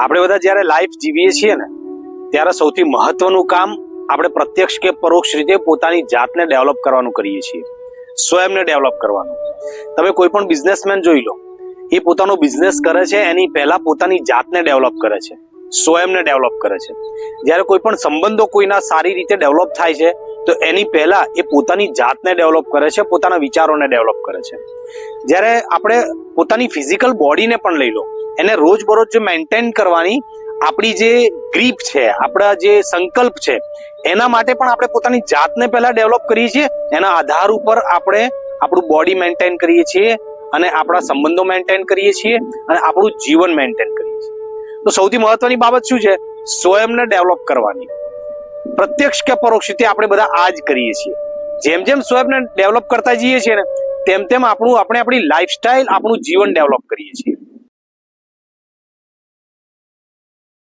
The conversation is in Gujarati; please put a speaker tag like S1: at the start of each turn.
S1: આપણે બધા જ્યારે લાઈફ જીવીએ છીએ ને, ત્યારે સૌથી મહત્વનું કામ આપણે પ્રત્યક્ષ કે પરોક્ષ રીતે પોતાની જાતને ડેવલપ કરવાનું કરીએ છીએ. સ્વયંને ડેવલપ કરવાનું. તમે કોઈ પણ બિઝનેસમેન જોઈ લો, એ પોતાનો બિઝનેસ કરે છે, એની પહેલા પોતાની જાતને ડેવલપ કરે છે. સ્વયંને ડેવલપ કરે છે. જ્યારે કોઈ પણ સંબંધો કોઈના સારી રીતે ડેવલપ થાય છે તો એની પહેલા એ પોતાની જાતને ડેવલપ કરે છે, પોતાના વિચારોને ડેવલપ કરે છે. જ્યારે આપણે પોતાની ફિઝિકલ બોડીને પણ લઈ લો, એને રોજબરોજ જે મેન્ટેન કરવાની આપણી જે ગ્રીપ છે, આપણા જે સંકલ્પ છે, એના માટે પણ આપણે પોતાની જાતને પહેલા ડેવલપ કરીએ છીએ, એના આધાર ઉપર આપણે આપણું બોડી મેન્ટેન કરીએ છીએ અને આપણા સંબંધો મેન્ટેન કરીએ છીએ અને આપણું જીવન મેન્ટેન કરીએ છીએ. તો સૌથી મહત્વની બાબત શું છે? સ્વયંને ડેવલપ કરવાની. પ્રત્યક્ષ કે પરોક્ષ રીતે આપણે બધા આ જ કરીએ છીએ. જેમ જેમ સ્વયંને ડેવલપ કરતા જઈએ છીએ ને, તેમ તેમ આપણું, આપણે આપણી લાઈફસ્ટાઈલ આપણું જીવન ડેવલપ કરીએ છીએ.